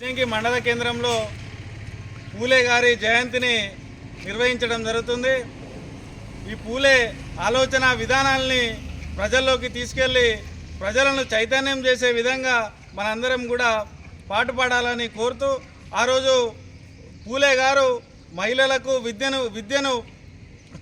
సింగి మండల కేంద్రంలో పూలే గారి జయంతిని నిర్వహించడం జరుగుతుంది. ఈ పూలే ఆలోచన విధానాల్ని ప్రజల్లోకి తీసుకెళ్ళి ప్రజలను చైతన్యం చేసే విధంగా మనందరం కూడా పాటుపడాలని కోరుతూ ఆ రోజు పూలే గారు మహిళలకు విద్యను విద్యను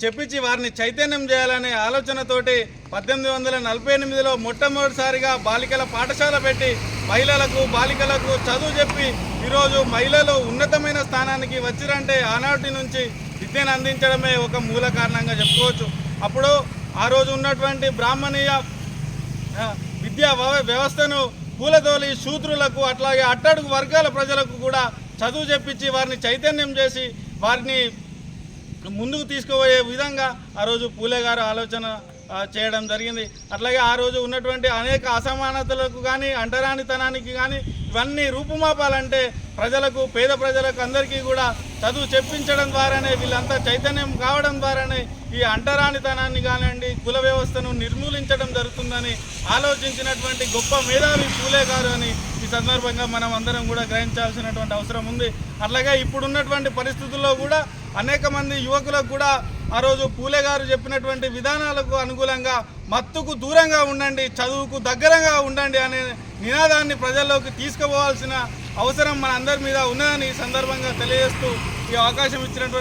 చెప్పించి వారిని చైతన్యం చేయాలనే ఆలోచనతోటి పద్దెనిమిది వందల నలభై ఎనిమిదిలో మొట్టమొదటిసారిగా బాలికల పాఠశాల పెట్టి మహిళలకు బాలికలకు చదువు చెప్పి ఈరోజు మహిళలు ఉన్నతమైన స్థానానికి వచ్చిరంటే ఆనాటి నుంచి విద్యను అందించడమే ఒక మూల కారణంగా చెప్పుకోవచ్చు. అప్పుడు ఆ రోజు ఉన్నటువంటి బ్రాహ్మణీయ విద్యా వ్యవ- వ్యవస్థను పూలతోలి శూద్రులకు అట్లాగే అట్టడుగు వర్గాల ప్రజలకు కూడా చదువు చెప్పించి వారిని చైతన్యం చేసి వారిని ముందుకు తీసుకుపోయే విధంగా ఆ రోజు పూలే గారు ఆలోచన చేయడం జరిగింది. అట్లాగే ఆ రోజు ఉన్నటువంటి అనేక అసమానతలకు కానీ అంటరానితనానికి కానీ ఇవన్నీ రూపుమాపాలంటే ప్రజలకు పేద ప్రజలకు అందరికీ కూడా చదువు చెప్పించడం ద్వారానే వీళ్ళంతా చైతన్యం కావడం ద్వారానే ఈ అంటరానితనాన్ని కానివ్వండి కుల వ్యవస్థను నిర్మూలించడం జరుగుతుందని ఆలోచించినటువంటి గొప్ప మేధావి పూలే గారు అని ఈ సందర్భంగా మనం అందరం కూడా గ్రహించాల్సినటువంటి అవసరం ఉంది. అట్లాగే ఇప్పుడున్నటువంటి పరిస్థితుల్లో కూడా అనేక మంది యువకులకు కూడా ఆ రోజు పూలే గారు చెప్పినటువంటి విధానాలకు అనుకూలంగా మత్తుకు దూరంగా ఉండండి చదువుకు దగ్గరగా ఉండండి అనే నినాదాన్ని ప్రజల్లోకి తీసుకుపోవాల్సిన అవసరం మన అందరి మీద ఉన్నదని ఈ సందర్భంగా తెలియజేస్తూ ఈ అవకాశం ఇచ్చినటువంటి